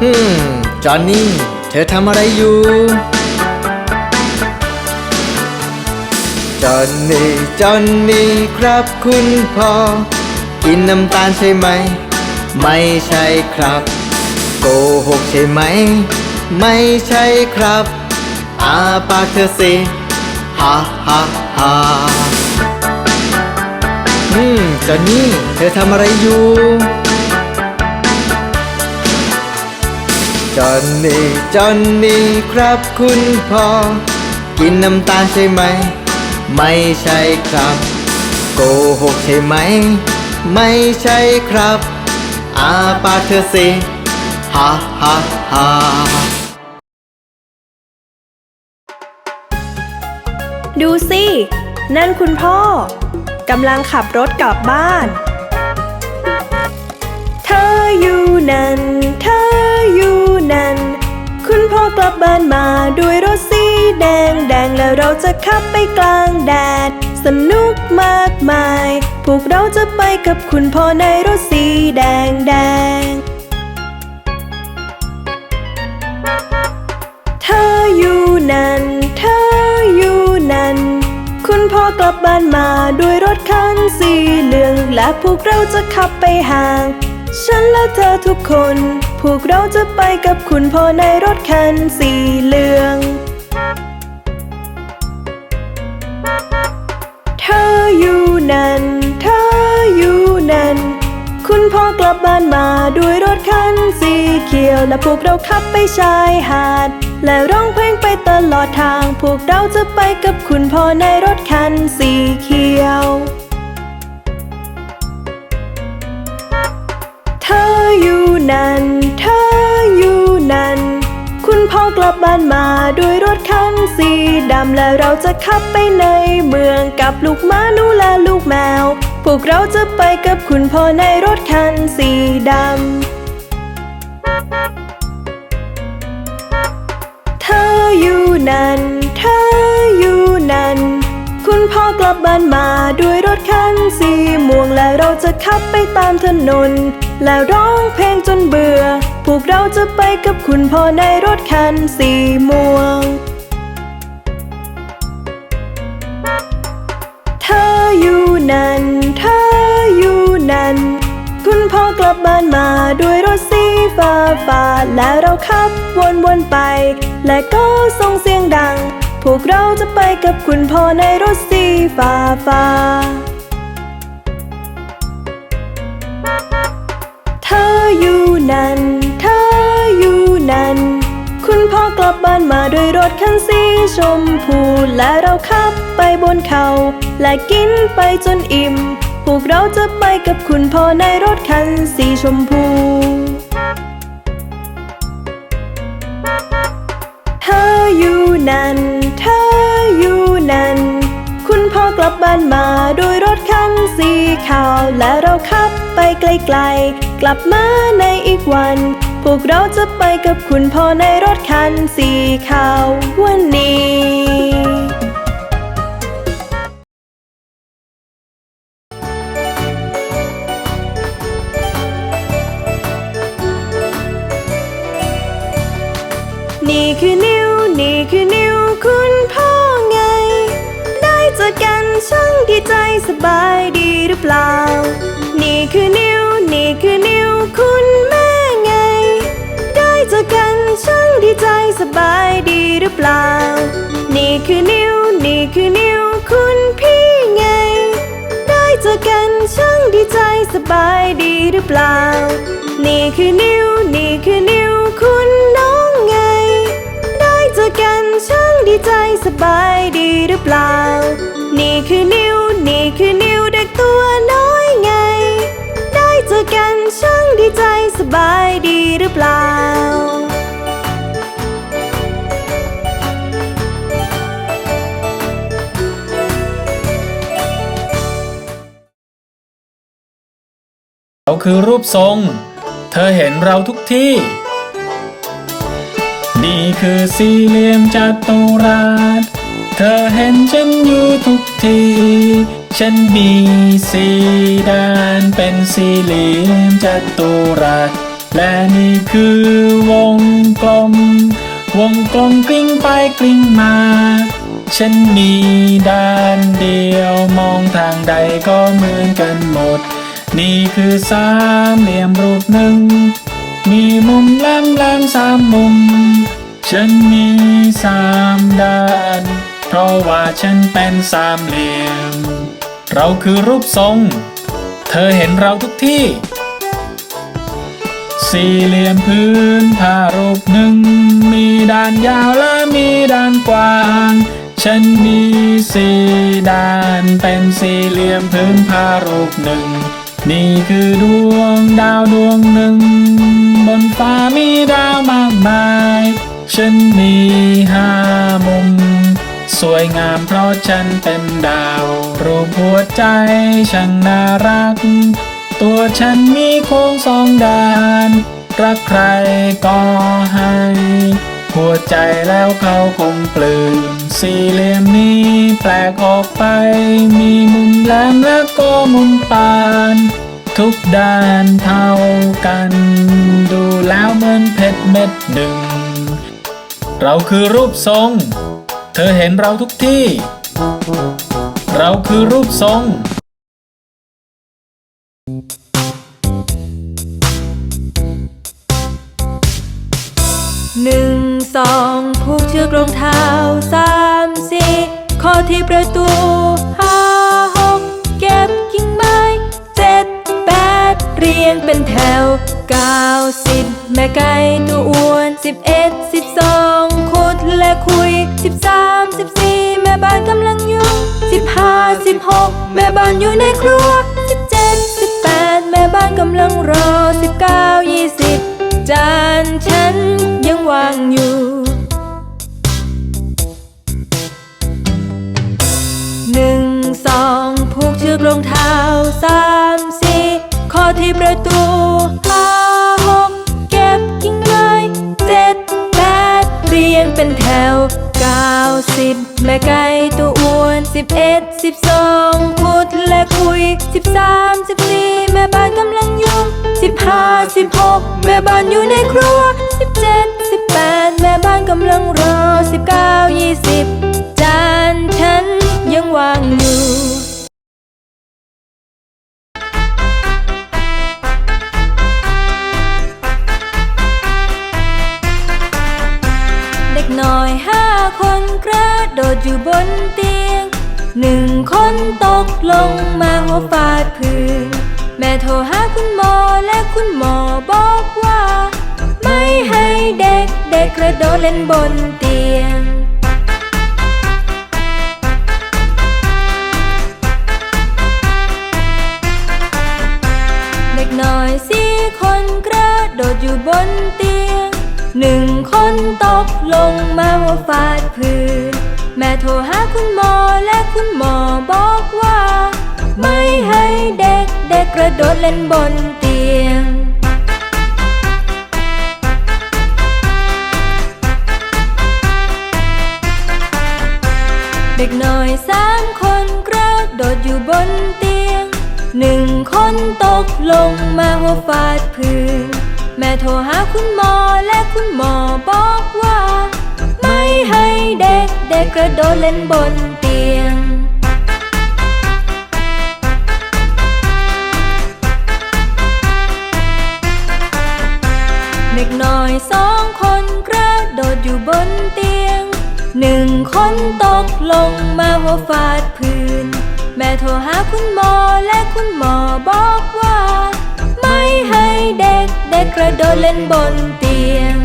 ฮึมจอนนี่ เธอทำอะไรอยู่ จอนนี่ จอนนี่ ครับคุณพ่อ กินน้ำตาลใช่ไหม ไม่ใช่ครับ โกหกใช่ไหม ไม่ใช่ครับ อาปากเธอสิฮ่าฮ่าฮ่าอืมจอนนี่ เธอทำอะไรอยู่ จอนนี่จอนนี่ครับคุณพ่อ กินน้ำตาลใช่ไหม ไม่ใช่ครับ โกหกใช่ไหม ไม่ใช่ครับ อาปากเธอสิฮ่าฮ่าฮ่าดูสิ นั่นคุณพ่อกำลังขับรถกลับบ้าน เธออยู่ จะขับไปกลางแดด สนุกมากมาย พวกเราจะไปกับคุณพ่อในรถสีแดงแดง เธออยู่นั่น เธออยู่นั่น คุณพ่อกลับบ้านมาด้วยรถคันสีเหลือง และพวกเราจะขับไปห่าง ฉันและเธอทุกคน พวกเราจะไปกับคุณพ่อในรถคันสีเหลือง กลับบ้านมาด้วยรถคันสีเขียว และพวกเราขับไปชายหาด และร้องเพลงไปตลอดทาง พวกเราจะไปกับคุณพ่อในรถคันสีเขียว เธออยู่นั่น เธออยู่นั่น คุณพ่อกลับบ้านมาด้วยรถคันสีดำและเราจะขับไปในเมืองกับลูกม้านูและลูกแมว วกเราจะไปกับคุณพ่อในรถคันสีดำ เธออยู่นั่น เธออยู่นั่น คุณพ่อกลับบ้านมาด้วยรถคันสีม่วงและเราจะขับไปตามถนน และร้องเพลงจนเบื่อ พวกเราจะไปกับคุณพ่อในรถคันสีม่วง ฟ้าฟ้าและเราขับวนวนๆไป และก็ส่งเสียงดัง พวกเราจะไปกับคุณพ่อในรถสีฟ้าฟ้าเธออยู่นั่น เธออยู่นั่น คุณพ่อกลับบ้านมาด้วยรถคันสีชมพูและเราขับไปบนเขา และกินไปจนอิ่ม พวกเราจะไปกับคุณพ่อในรถคันสีชมพู บ้านมาด้วยรถคันสีขาว และเราขับไปไกลๆ กลับมาในอีกวัน พวกเราจะไปกับคุณพ่อในรถคันสีขาววันนี้ ใจสบายดีหรือเปล่า นี่คือนิ้ว นี่คือนิ้ว คุณแม่ไง ได้เจอกันช่างดีใจสบายดีหรือเปล่า นี่คือนิ้ว นี่คือนิ้ว คุณพี่ไง ได้เจอกันช่างดีใจสบายดีหรือเปล่า นี่คือนิ้ว นี่คือนิ้ว คุณน้องไง ได้เจอกันช่างดีใจสบายดีหรือเปล่า นี่คือนิ้ว นี่คือนิ้วเด็กตัวน้อยไง ได้เจอกันช่างดีใจสบายดีหรือเปล่าเราคือรูปทรง เธอเห็นเราทุกที่ นี่คือสี่เหลี่ยมจัตุรัส เธอเห็นฉันอยู่ทุกที่ ฉันมีสี่ด้านเป็นสี่เหลี่ยมจัตุรัส และนี่คือวงกลม วงกลมกลิ้งไปกลิ้งมา ฉันมีด้านเดียวมองทางใดก็เหมือนกันหมด นี่คือสามเหลี่ยมรูปหนึ่ง มีมุมแหลมแหลมสามมุม ฉันมีสามด้าน เพราะว่าฉันเป็นสามเหลี่ยม เราคือรูปทรง เธอเห็นเราทุกที่ สี่เหลี่ยมพื้นผ้ารูปหนึ่ง มีด้านยาวและมีด้านกว้าง ฉันมีสี่ด้านเป็นสี่เหลี่ยมพื้นผ้ารูปหนึ่ง นี่คือดวงดาวดวงหนึ่ง บนฟ้ามีดาวมากมาย ฉันมีห้ามุม สวยงามเพราะฉันเป็นดาว รูปหัวใจช่างน่ารัก ตัวฉันมีโค้งสองด้าน รักใครก็ให้ หัวใจแล้วเขาคงปลื้มสี่เหลี่ยมนี้แปลกออกไป มีมุมแหลมและก็มุมปาน ทุกด้านเท่ากัน ดูแล้วเหมือนเพชรเม็ดหนึ่ง เราคือรูปทรง เธอเห็นเราทุกที่ เราคือรูปทรง หนึ่งสองผูกเชือกรองเท้าสามสี่ข้อที่ประตูห้าหกเก็บกิ่งไม้เจ็ดแปดเรียงเป็นแถวเก้าสิบแม่ไก่ตัวอ้วนสิบเอ็ดสิบสอง และคุยสิบสามสิบสี่แม่บ้านกำลังยุ่งสิบห้าสิบหกแม่บ้านอยู่ในครัวสิบเจ็ดสิบแปดแม่บ้านกำลังรอสิบเก้ายี่สิบจานฉันยังวางอยู่หนึ่งสองผูกเชือกรองเท้าสาม สิบแม่ไก่ตัวอ้วนสิบเอ็ดสิบสองพูดและคุยสิบสามสิบสี่แม่บ้านกำลังยุ่งสิบห้าสิบหกแม่บ้านอยู่ในครัวสิบเจ็ดสิบแปดแม่บ้านกำลังรอสิบเก้ายี่สิบจานฉันยังวางอยู่ ลงมาหัวฟาดพื้นแม่โทรหาคุณหมอและคุณหมอบอกว่า ไม่ให้เด็กเด็กกระโดดเล่นบนเตียงเด็กน้อยสี่คนกระโดดอยู่บนเตียง หนึ่งคนตกลงมาหัวฟาด แม่โทรหาคุณหมอและคุณหมอบอกว่า ไม่ให้เด็กเด็กกระโดดเล่นบนเตียง เด็กน้อยสามคนกระโดดอยู่บนเตียงหนึ่งคนตกลงมาหัวฟาดพื้นแม่โทรหาคุณหมอและคุณหมอบอกว่า ไม่ให้เด็กเด็กกระโดดเล่นบนเตียง เด็กน้อยสองคนกระโดดอยู่บนเตียง หนึ่งคนตกลงมาหัวฟาดพื้น แม่โทรหาคุณหมอและคุณหมอบอกว่า ไม่ให้เด็กเด็กกระโดดเล่นบนเตียง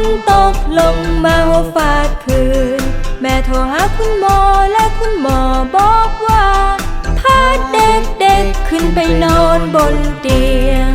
นตกลงมาหัวฟาดพื้น แม่โทรหาคุณหมอและคุณหมอบอกว่า พาเด็กเด็กๆขึ้นไปนอนบนเตียง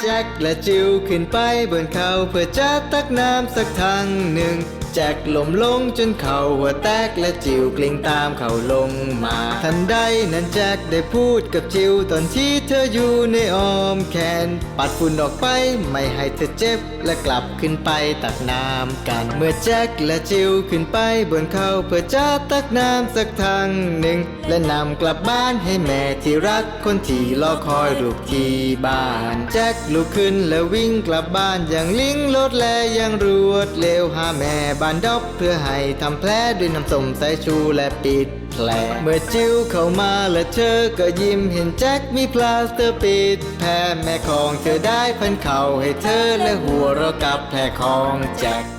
แจ็ค และจิวขึ้นไปบนเขาเพื่อจะตักน้ำสักทางหนึ่ง แจ็คล้มลงจนเข่าหัวแตกและจิวกลิ้งตามเขาลงมา ทันใดนั้นแจ็คได้พูดกับจิวตอนที่เธออยู่ในอ้อมแขน ปัดฝุ่นออกไปไม่ให้เธอเจ็บและกลับขึ้นไปตักน้ำกัน เมื่อแจ็คและจิวขึ้นไปบนเขาเพื่อจะตักน้ำสักทางหนึ่ง และนำกลับบ้านให้แม่ที่รักคนที่รอคอยลูกที่บ้านแจ็คลุกขึ้นและวิ่งกลับบ้านอย่างลิงรถแลอย่างรวดเร็วหาแม่บ้านดอกเพื่อให้ทำแผลด้วยน้ำส้มสายชูและปิดแผลเมื่อจิ้วเข้ามาและเธอก็ยิ้มเห็นแจ็คมีพลาสเตอร์ปิดแผลแม่ของเธอได้พันเข่าให้เธอและหัวเรากับแผลของแจ็ค